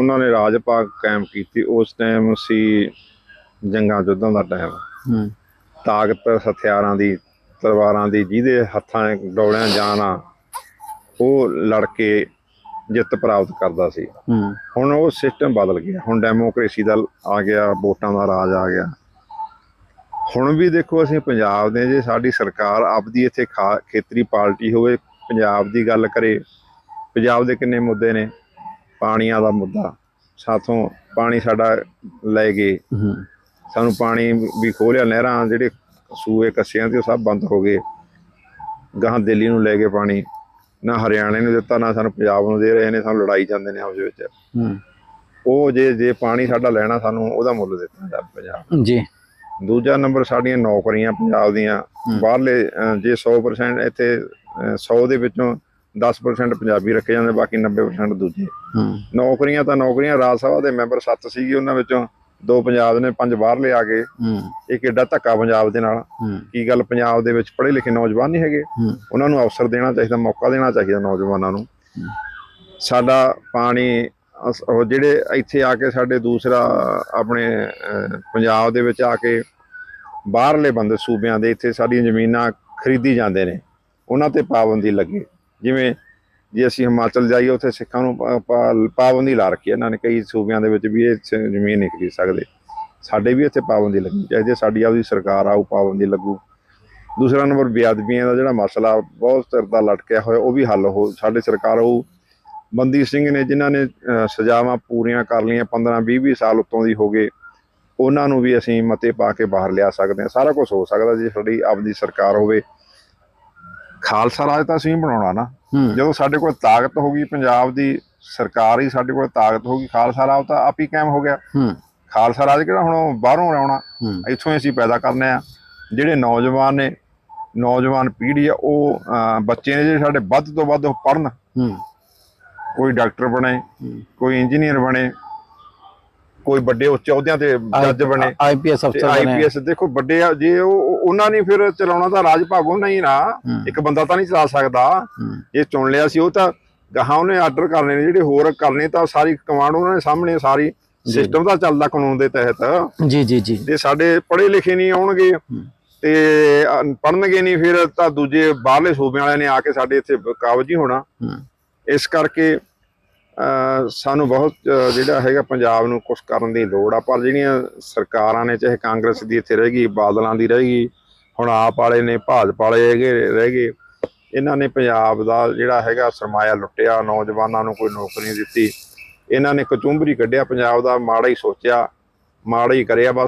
ਉਹਨਾਂ ਨੇ ਰਾਜ ਭਾਗ ਕਾਇਮ ਕੀਤੀ। ਉਸ ਟਾਈਮ ਸੀ ਜੰਗਾਂ ਯੁੱਧਾਂ ਦਾ ਟਾਈਮ ਹੂੰ। ਤਾਕਤ ਹਥਿਆਰਾਂ ਦੀ ਤਲਵਾਰਾਂ ਦੀ ਜਿਹਦੇ ਹੱਥਾਂ ਡੋਲਿਆਂ ਆ ਉਹ ਲੜ ਕੇ ਜਿੱਤ ਪ੍ਰਾਪਤ ਕਰਦਾ ਸੀ। ਹੁਣ ਉਹ ਸਿਸਟਮ ਬਦਲ ਗਿਆ। ਹੁਣ ਡੈਮੋਕ੍ਰੇਸੀ ਦਾ ਆ ਗਿਆ ਵੋਟਾਂ ਦਾ ਰਾਜ ਆ ਗਿਆ। ਹੁਣ ਵੀ ਦੇਖੋ ਅਸੀਂ ਪੰਜਾਬ ਦੇ ਜੇ ਸਾਡੀ ਸਰਕਾਰ ਆਪਦੀ ਇੱਥੇ ਖੇਤਰੀ ਪਾਰਟੀ ਹੋਵੇ ਪੰਜਾਬ ਦੀ ਗੱਲ ਕਰੇ ਪੰਜਾਬ ਦੇ ਕਿੰਨੇ ਮੁੱਦੇ ਨੇ। ਪਾਣੀਆਂ ਦਾ ਮੁੱਦਾ। ਸਾਥੋਂ ਪਾਣੀ ਸਾਡਾ ਲੈ ਗਏ ਸਾਨੂੰ ਪਾਣੀ ਵੀ ਖੋਲਿਆ ਨਹਿਰਾਂ ਜਿਹੜੇ ਸੂਏ ਕੱਸਿਆਂ ਤੇ ਉਹ ਸਭ ਬੰਦ ਹੋ ਗਏ। ਗਾਹਾਂ ਦਿੱਲੀ ਨੂੰ ਲੈ ਗਏ ਪਾਣੀ। ਨਾ ਹਰਿਆਣੇ ਨੂੰ ਦਿੱਤਾ ਨਾ ਸਾਨੂੰ ਪੰਜਾਬ ਨੂੰ ਦੇ ਰਹੇ ਨੇ। ਸਾਨੂੰ ਲੜਾਈ ਜਾਂਦੇ ਨੇ ਆਪਸ ਵਿੱਚ। ਉਹ ਜੇ ਜੇ ਪਾਣੀ ਸਾਡਾ ਲੈਣਾ ਸਾਨੂੰ ਉਹਦਾ ਮੁੱਲ ਦਿੱਤਾ ਪੰਜਾਬ ਜੀ। ਦੂਜਾ ਨੰਬਰ ਸਾਡੀਆਂ ਨੌਕਰੀਆਂ ਪੰਜਾਬ ਦੀਆਂ। ਬਾਹਰਲੇ ਜੇ 100% ਇੱਥੇ ਅਹ, 100 ਦੇ ਵਿੱਚੋਂ 10% ਪੰਜਾਬੀ ਰੱਖੇ ਜਾਂਦੇ ਬਾਕੀ 90% ਦੂਜੇ। ਨੌਕਰੀਆਂ ਤਾਂ ਨੌਕਰੀਆਂ ਰਾਜ ਸਭਾ ਦੇ ਮੈਂਬਰ ਸੱਤ ਸੀਗੇ ਉਹਨਾਂ ਵਿੱਚੋਂ ਦੋ ਪੰਜਾਬ ਦੇ ਨੇ ਪੰਜ ਬਾਹਰਲੇ ਆ ਗਏ ਹੂੰ। ਇਹ ਕਿੱਡਾ ਧੱਕਾ ਪੰਜਾਬ ਦੇ ਨਾਲ। ਕੀ ਗੱਲ ਪੰਜਾਬ ਦੇ ਵਿੱਚ ਪੜ੍ਹੇ ਲਿਖੇ ਨੌਜਵਾਨ ਨਹੀਂ ਹੈਗੇ? ਉਹਨਾਂ ਨੂੰ ਅਵਸਰ ਦੇਣਾ ਚਾਹੀਦਾ ਮੌਕਾ ਦੇਣਾ ਚਾਹੀਦਾ ਨੌਜਵਾਨਾਂ ਨੂੰ। ਸਾਡਾ ਪਾਣੀ ਉਹ ਜਿਹੜੇ ਇੱਥੇ ਆ ਕੇ ਸਾਡੇ ਦੂਸਰਾ ਆਪਣੇ ਪੰਜਾਬ ਦੇ ਵਿੱਚ ਆ ਕੇ ਬਾਹਰਲੇ ਬੰਦੇ ਸੂਬਿਆਂ ਦੇ ਇੱਥੇ ਸਾਡੀਆਂ ਜ਼ਮੀਨਾਂ ਖਰੀਦੀ ਜਾਂਦੇ ਨੇ। ਉਹਨਾਂ ਤੇ ਪਾਬੰਦੀ ਲੱਗੇ। ਜਿਵੇਂ ਜੇ ਅਸੀਂ ਹਿਮਾਚਲ ਜਾਈਏ, ਉੱਥੇ ਸਿੱਖਾਂ ਨੂੰ ਪਾ- ਪਾਬੰਦੀ ਲਾ ਰੱਖੀ ਹੈ। ਇਹਨਾਂ ਨੇ ਕਈ ਸੂਬਿਆਂ ਦੇ ਵਿੱਚ ਵੀ ਇਹ ਸ- ਜ਼ਮੀਨ ਨਹੀਂ ਖਰੀਦ ਸਕਦੇ। ਸਾਡੇ ਵੀ ਇੱਥੇ ਪਾਬੰਦੀ ਲੱਗੀ ਚਾਹੇ ਜੇ ਸਾਡੀ ਆਪਦੀ ਸਰਕਾਰ ਆਊ, ਪਾਬੰਦੀ ਲੱਗੂ। ਦੂਸਰਾ ਨੰਬਰ, ਬੇਅਦਬੀਆਂ ਦਾ ਜਿਹੜਾ ਮਸਲਾ, ਬਹੁਤ ਚਿਰ ਦਾ ਲਟਕਿਆ ਹੋਇਆ, ਉਹ ਵੀ ਹੱਲ ਹੋ ਸਾਡੇ ਸਰਕਾਰ ਉਹ ਬੰਦੀ ਸਿੰਘ ਨੇ ਜਿਨ੍ਹਾਂ ਨੇ ਸਜ਼ਾਵਾਂ ਪੂਰੀਆਂ ਕਰ ਲਈਆਂ 15 20 20 ਸਾਲ ਉੱਤੋਂ ਦੀ ਹੋ ਗਏ, ਉਹਨਾਂ ਨੂੰ ਵੀ ਅਸੀਂ ਮਤੇ ਪਾ ਕੇ ਬਾਹਰ ਲਿਆ ਸਕਦੇ ਹਾਂ। ਸਾਰਾ ਕੁਝ ਹੋ ਸਕਦਾ ਜੇ ਸਾਡੀ ਆਪਦੀ ਸਰਕਾਰ ਹੋਵੇ। ਖਾਲਸਾ ਰਾਜ ਤਾਂ ਅਸੀਂ ਬਣਾਉਣਾ ਨਾ। ਜਦੋਂ ਸਾਡੇ ਕੋਲ ਤਾਕਤ ਹੋ ਗਈ ਪੰਜਾਬ ਦੀ ਸਰਕਾਰ ਹੀ ਸਾਡੇ ਕੋਲ ਤਾਕਤ ਹੋ ਗਈ ਖਾਲਸਾ ਰਾਜ ਤਾਂ ਆਪ ਹੀ ਕਾਇਮ ਹੋ ਗਿਆ। ਖਾਲਸਾ ਰਾਜ ਕਿਹੜਾ ਹੁਣ ਬਾਹਰੋਂ ਆਉਣਾ ਇੱਥੋਂ ਹੀ ਅਸੀਂ ਪੈਦਾ ਕਰਨੇ ਆ। ਜਿਹੜੇ ਨੌਜਵਾਨ ਨੇ ਨੌਜਵਾਨ ਪੀੜ੍ਹੀ ਆ ਉਹ ਬੱਚੇ ਨੇ ਜਿਹੜੇ ਸਾਡੇ ਵੱਧ ਤੋਂ ਵੱਧ ਪੜਨ ਕੋਈ ਡਾਕਟਰ ਬਣੇ। ਕੋਈ ਇੰਜੀਨੀਅਰ ਬਣੇ ਕੋਈ ਵੱਡੇ ਉੱਚ ਅਹੁਦਿਆਂ ਤੇ ਜੱਜ ਬਣੇ ਆਈਪੀਐਸ ਅਫਸਰ ਬਣੇ ਆਈਪੀਐਸ ਦੇਖੋ ਵੱਡੇ ਜੇ ਉਹ ਉਹ- ਉਹਨਾਂ ਨੇ ਫਿਰ ਚਲਾਉਣਾ ਤਾਂ ਰਾਜ ਭਾਗੋਂ ਨਹੀਂ ਨਾ। ਇੱਕ ਬੰਦਾ ਤਾਂ ਨਹੀਂ ਚਲਾ ਸਕਦਾ। ਜੇ ਚੁਣ ਲਿਆ ਸੀ ਉਹ ਤਾਂ ਗਾਹਾਂ ਉਹਨੇ ਆਰਡਰ ਕਰਨੇ ਨੇ ਜਿਹੜੇ ਹੋਰ ਕਰਨੇ ਤਾਂ ਸਾਰੀ ਕਮਾਂਡ ਉਹਨਾਂ ਦੇ ਸਾਹਮਣੇ ਸਾਰੀ ਸਿਸਟਮ ਦਾ ਚੱਲਦਾ ਕਾਨੂੰਨ ਦੇ ਤਹਿਤ। ਜੀ ਜੀ ਜੀ। ਜੇ ਸਾਡੇ ਪੜ੍ਹੇ ਲਿਖੇ ਨਹੀਂ ਆਉਣਗੇ ਤੇ ਅ, ਪੜ੍ਹਨਗੇ ਨਹੀਂ ਫਿਰ ਤਾਂ ਦੂਜੇ ਬਾਹਰਲੇ ਸੂਬਿਆਂ ਵਾਲਿਆਂ ਨੇ ਆ ਕੇ ਸਾਡੇ ਇੱਥੇ ਕਾਬਜ ਹੀ ਹੋਣਾ। ਇਸ ਕਰਕੇ ਸਾਨੂੰ ਬਹੁਤ ਜਿਹੜਾ ਹੈਗਾ ਪੰਜਾਬ ਨੂੰ ਕੁਝ ਕਰਨ ਦੀ ਲੋੜ ਆ, ਪਰ ਜਿਹੜੀਆਂ ਸਰਕਾਰਾਂ ਨੇ, ਚਾਹੇ ਕਾਂਗਰਸ ਦੀ ਇੱਥੇ ਰਹਿ ਗਈ, ਬਾਦਲਾਂ ਦੀ ਰਹਿ ਗਈ, ਹੁਣ ਆਪ ਵਾਲੇ ਨੇ, ਭਾਜਪਾ ਵਾਲੇ ਹੈਗੇ, ਰਹਿ ਗਏ, ਇਹਨਾਂ ਨੇ ਪੰਜਾਬ ਦਾ ਜਿਹੜਾ ਹੈਗਾ ਸਰਮਾਇਆ ਲੁੱਟਿਆ, ਨੌਜਵਾਨਾਂ ਨੂੰ ਕੋਈ ਨੌਕਰੀ ਦਿੱਤੀ, ਇਹਨਾਂ ਨੇ ਕਚੁੰਬਰੀ ਕੱਢਿਆ, ਪੰਜਾਬ ਦਾ ਮਾੜਾ ਹੀ ਸੋਚਿਆ, ਮਾੜਾ ਹੀ ਕਰਿਆ, ਬਸ